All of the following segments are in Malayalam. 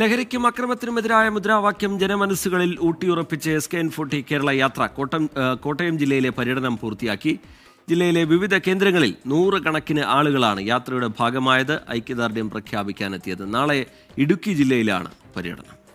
ലഹരിക്കും അക്രമത്തിനുമെതിരായ മുദ്രാവാക്യം ജനമനസ്സുകളിൽ ഊട്ടിയുറപ്പിച്ച് S K N forty Kerala Yatra കോട്ടം കോട്ടയം ജില്ലയിലെ പര്യടനം പൂർത്തിയാക്കി. ജില്ലയിലെ വിവിധ കേന്ദ്രങ്ങളിൽ നൂറുകണക്കിന് ആളുകളാണ് യാത്രയുടെ ഭാഗമായത്. ഐക്യദാർഢ്യം പ്രഖ്യാപിക്കാനെത്തിയത്. നാളെ ഇടുക്കി ജില്ലയിലാണ് പര്യടനം.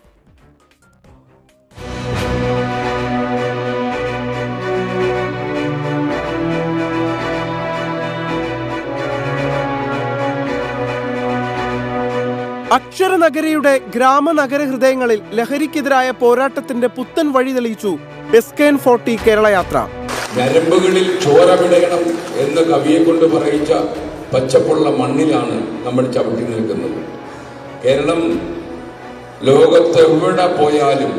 അക്ഷരനഗരിയുടെ ഗ്രാമനഗര ഹൃദയങ്ങളിൽ ലഹരിക്കെതിരായ പോരാട്ടത്തിന്റെ പുത്തൻ വഴി തെളിയിച്ചു S K N forty Kerala യാത്ര ചോര എന്ന് കവിയെ കൊണ്ട് പറയിച്ച പച്ചപ്പുള്ള മണ്ണിലാണ് നമ്മൾ ചവിട്ടി നിൽക്കുന്നത്. കേരളം ലോകത്ത് എവിടെ പോയാലും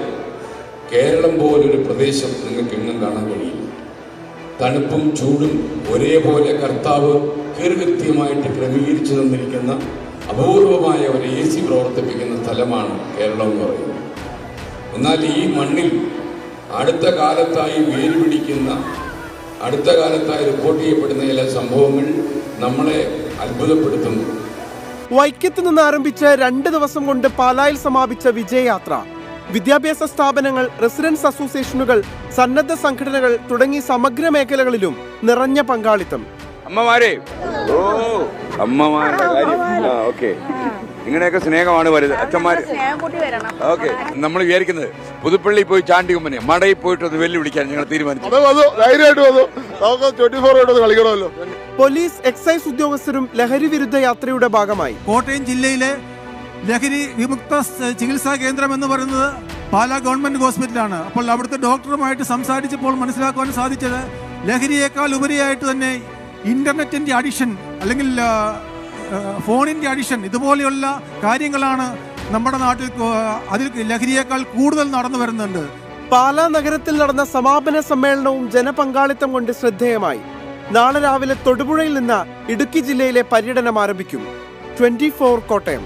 കേരളം പോലൊരു പ്രദേശം നിങ്ങൾക്ക് എങ്ങും കാണാൻ കഴിയില്ല. തണുപ്പും ചൂടും ഒരേപോലെ കർത്താവ് കീർകൃത്യമായിട്ട് ക്രമീകരിച്ചു തന്നിരിക്കുന്ന അപൂർവമായ ഒരു എ സി പ്രവർത്തിപ്പിക്കുന്ന സ്ഥലമാണ് കേരളം എന്ന് പറയുന്നത്. എന്നാൽ ഈ മണ്ണിൽ അടുത്ത കാലത്തായി വേര് പിടിക്കുന്ന അടുത്ത കാലത്തായി റിപ്പോർട്ട് ചെയ്യപ്പെടുന്ന ചില സംഭവങ്ങൾ നമ്മളെ അത്ഭുതപ്പെടുത്തുന്നു. വൈക്കത്ത് നിന്ന് ആരംഭിച്ച രണ്ട് ദിവസം കൊണ്ട് പാലായിൽ സമാപിച്ച വിജയയാത്ര വിദ്യാഭ്യാസ സ്ഥാപനങ്ങൾ റെസിഡൻസ് അസോസിയേഷനുകൾ സന്നദ്ധ സംഘടനകൾ തുടങ്ങി സമഗ്ര മേഖലകളിലും നിറഞ്ഞ പങ്കാളിത്തം. അമ്മമാരെ. ഓ അമ്മമാരെ കാര്യം. ആ ഓക്കെ. നിങ്ങളുടെയൊക്കെ സ്നേഹമാണ് വലുത്. അച്ഛന്മാര്. ഓക്കെ. നമ്മൾ വിചാരിക്കുന്നത് പുതുപ്പള്ളി പോയി ചാണ്ടി കുമ്മനെ മടയിൽ പോയിട്ട് ഒന്ന് വെല്ലുവിളിക്കാൻ ഞങ്ങൾ തീരുമാനിച്ചു. കളിക്കണമല്ലോ. പോലീസ് എക്സൈസ് ഉദ്യോഗസ്ഥരും ലഹരി വിരുദ്ധ യാത്രയുടെ ഭാഗമായി. കോട്ടയം ജില്ലയിലെ ലഹരി വിമുക്ത ചികിത്സാ കേന്ദ്രം എന്ന് പറയുന്നത് പാലാ ഗവൺമെന്റ് ഹോസ്പിറ്റലാണ്. അപ്പോൾ അവിടുത്തെ ഡോക്ടറുമായിട്ട് സംസാരിച്ചപ്പോൾ മനസ്സിലാക്കുവാൻ സാധിച്ചത് ലഹരിയേക്കാൾ ഉപരിയായിട്ട് തന്നെ ഇന്റർനെറ്റിന്റെ അഡിഷൻ അല്ലെങ്കിൽ ഫോണിന്റെ അഡിഷൻ ഇതുപോലെയുള്ള കാര്യങ്ങളാണ് നമ്മുടെ നാട്ടിൽ അതിൽ ലഹരിയേക്കാൾ കൂടുതൽ നടന്നു വരുന്നുണ്ട്. പാലാ നഗരത്തിൽ നടന്ന സമാപന സമ്മേളനവും ജനപങ്കാളിത്തം കൊണ്ട് ശ്രദ്ധേയമായി. നാളെ രാവിലെ തൊടുപുഴയിൽ നിന്ന് ഇടുക്കി ജില്ലയിലെ പര്യടനം ആരംഭിക്കും. ട്വന്റി കോട്ടയം.